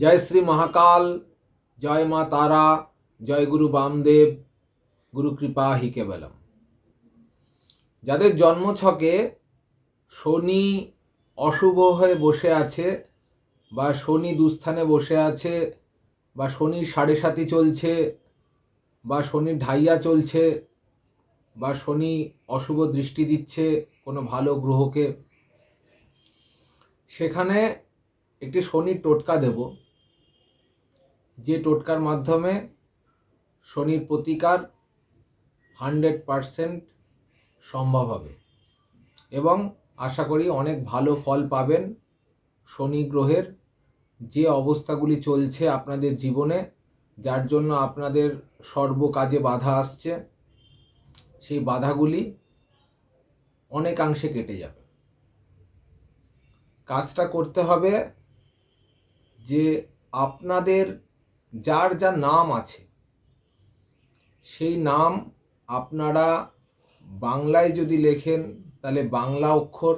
জয় শ্রী মহাকাল, জয় মা তারা, জয় গুরু বামদেব, গুরু কৃপা হি কেবলম। যাদের জন্মছকে শনি অশুভ হয়ে বসে আছে বা শনি দুস্থানে বসে আছে বা শনির সাড়ে সাতি চলছে বা শনির ঢাইয়া চলছে বা শনি অশুভ দৃষ্টি দিচ্ছে কোনো ভালো গ্রহকে, সেখানে একটি শনির টোটকা দেব। যে টোটকার মাধ্যমে শনির প্রতিকার হান্ড্রেড পারসেন্ট সম্ভব হবে। এবং আশা করি অনেক ভালো ফল পাবেন শনি গ্রহের যে অবস্থাগুলি চলছে আপনাদের জীবনে, যার জন্য আপনাদের সর্বকাজে বাধা আসছে, সেই বাধাগুলি অনেকাংশে কেটে যাবে। কাজটা করতে হবে যে আপনাদের যার যা নাম আছে, সেই নাম আপনারা বাংলায় যদি লেখেন, তাহলে বাংলা অক্ষর,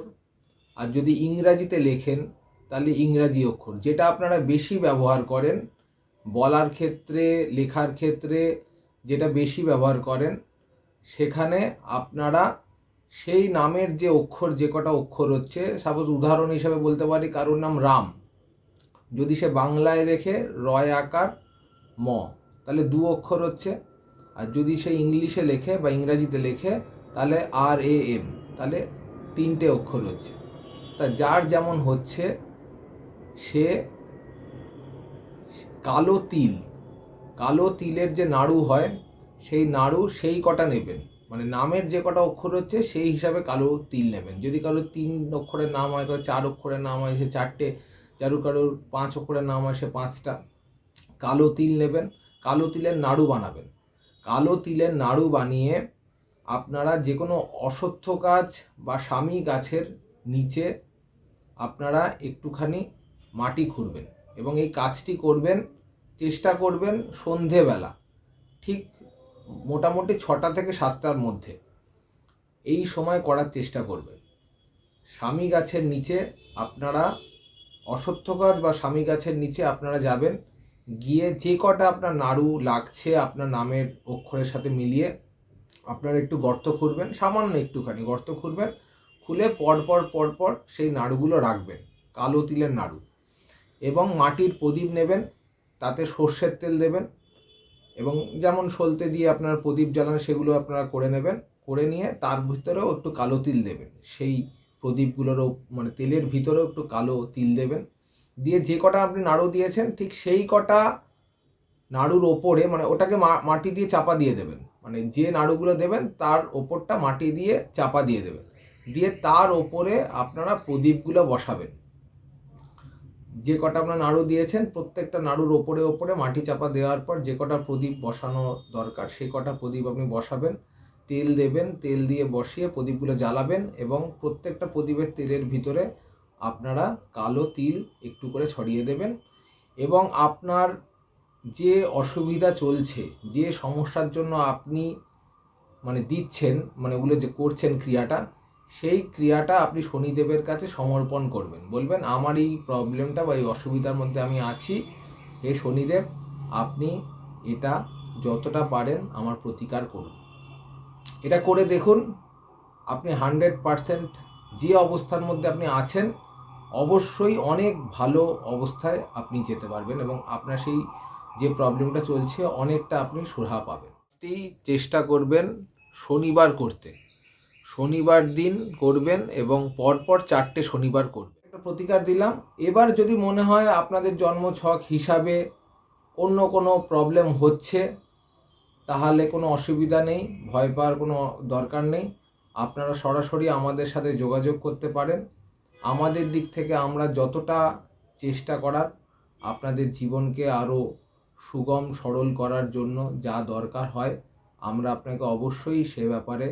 আর যদি ইংরাজিতে লেখেন, তাহলে ইংরাজি অক্ষর। যেটা আপনারা বেশি ব্যবহার করেন, বলার ক্ষেত্রে, লেখার ক্ষেত্রে যেটা বেশি ব্যবহার করেন, সেখানে আপনারা সেই নামের যে অক্ষর, যে কটা অক্ষর হচ্ছে সাপোজ উদাহরণ হিসাবে বলতে পারি, কারোর নাম রাম। যদি সে বাংলায় রেখে রয় আকার ম। তাহলে দু অক্ষর হচ্ছে, আর যদি সে ইংলিশে লেখে বা ইংরাজিতে লেখে, তাহলে আর, এ, এম। তাহলে তিনটে অক্ষর হচ্ছে। তা যার যেমন হচ্ছে, সে কালো তিল, কালো তিলের যে নাড়ু হয়, সেই নাড়ু সেই কটা নেবেন। মানে নামের যে কটা অক্ষর হচ্ছে, সেই হিসাবে কালো তিল নেবেন। যদি কারও তিন অক্ষরের নাম হয়, কারও চার অক্ষরের নাম হয়, সে চারটে চারু কারোর পাঁচ অক্ষরের নাম হয়, সে পাঁচটা। কালো তিল নেবেন, কালো তিলের নাড়ু বানাবেন। কালো তিলের নাড়ু বানিয়ে আপনারা যে কোনো অসত্য গাছ বা স্বামী গাছের নিচে আপনারা একটুখানি মাটি খুঁড়বেন এবং এই কাজটি করবেন, চেষ্টা করবেন সন্ধেবেলা, ঠিক মোটামুটি ছটা থেকে সাতটার মধ্যে। এই সময় করার চেষ্টা করবেন। স্বামী গাছের নিচে আপনারা, অসত্য গাছ বা স্বামী গাছের নিচে আপনারা যাবেন গিয়ে যে কটা আপনার নাড়ু লাগছে আপনার নামের অক্ষরের সাথে মিলিয়ে আপনারা একটু গর্ত খুঁড়বেন, সামান্য একটুখানি গর্ত খুঁড়বেন, খুলে পরপর পরপর সেই নাড়ুগুলো রাখবেন, কালো তিলের নাড়ু এবং মাটির প্রদীপ নেবেন, তাতে সর্ষের তেল দেবেন এবং যেমন সলতে দিয়ে আপনার প্রদীপ জ্বালান সেগুলো আপনারা করে নেবেন, করে নিয়ে তার ভিতরেও একটু কালো তিল দেবেন, সেই প্রদীপগুলোরও মানে তেলের ভিতরেও একটু কালো তিল দেবেন দিয়ে যে কটা আপনি নাড়ু দিয়েছেন, ঠিক সেই কটা নাড়ুর ওপরে মানে ওটাকে মাটি দিয়ে চাপা দিয়ে দেবেন। মানে যে নাড়ুগুলো দেবেন, তার ওপরটা মাটি দিয়ে চাপা দিয়ে দেবেন। দিয়ে তার ওপরে আপনারা প্রদীপগুলো বসাবেন। যে কটা আপনার নাড়ু দিয়েছেন, প্রত্যেকটা নাড়ুর ওপরে ওপরে মাটি চাপা দেওয়ার পর যে কটা প্রদীপ বসানো দরকার, সেই কটা প্রদীপ আপনি বসাবেন। তেল দেবেন, তেল দিয়ে বসিয়ে প্রদীপগুলো জ্বালাবেন এবং প্রত্যেকটা প্রদীপের তেলের ভিতরে আপনারা কালো তিল একটু করে ছড়িয়ে দেবেন এবং আপনার যে অসুবিধা চলছে, যে সমস্যার জন্য আপনি মানে দিচ্ছেন মানে ওগুলো যে করছেন ক্রিয়াটা, সেই ক্রিয়াটা আপনি শনিদেবের কাছে সমর্পণ করবেন। বলবেন, আমার এই প্রবলেমটা বা এই অসুবিধার মধ্যে আমি আছি। হে শনিদেব, আপনি এটা যতটা পারেন আমার প্রতিকার করুন। এটা করে দেখুন, আপনি হান্ড্রেড পারসেন্ট যে অবস্থার মধ্যে আপনি আছেন অবশ্যই অনেক ভালো অবস্থায় আপনি যেতে পারবেন এবং আপনার সেই যে প্রবলেমটা চলছে, অনেকটা আপনি সুরাহা পাবেন। চেষ্টা করবেন শনিবার করতে। শনিবার দিন করবেন এবং পরপর চারটে শনিবার করবেন। একটা প্রতিকার দিলাম। এবার যদি মনে হয় আপনাদের জন্ম ছক হিসাবে অন্য কোনো প্রবলেম হচ্ছে, তাহলে কোনো অসুবিধা নেই, ভয় পাওয়ার কোনো দরকার নেই। আপনারা সরাসরি আমাদের সাথে যোগাযোগ করতে পারেন। আমাদের দিক থেকে আমরা যতটা চেষ্টা করার, আপনাদের জীবনকে আরও সুগম, সরল করার জন্য যা দরকার হয়, আমরা আপনাকে অবশ্যই সে ব্যাপারে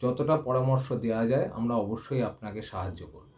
যতটা পরামর্শ দেওয়া যায়, আমরা অবশ্যই আপনাকে সাহায্য করব।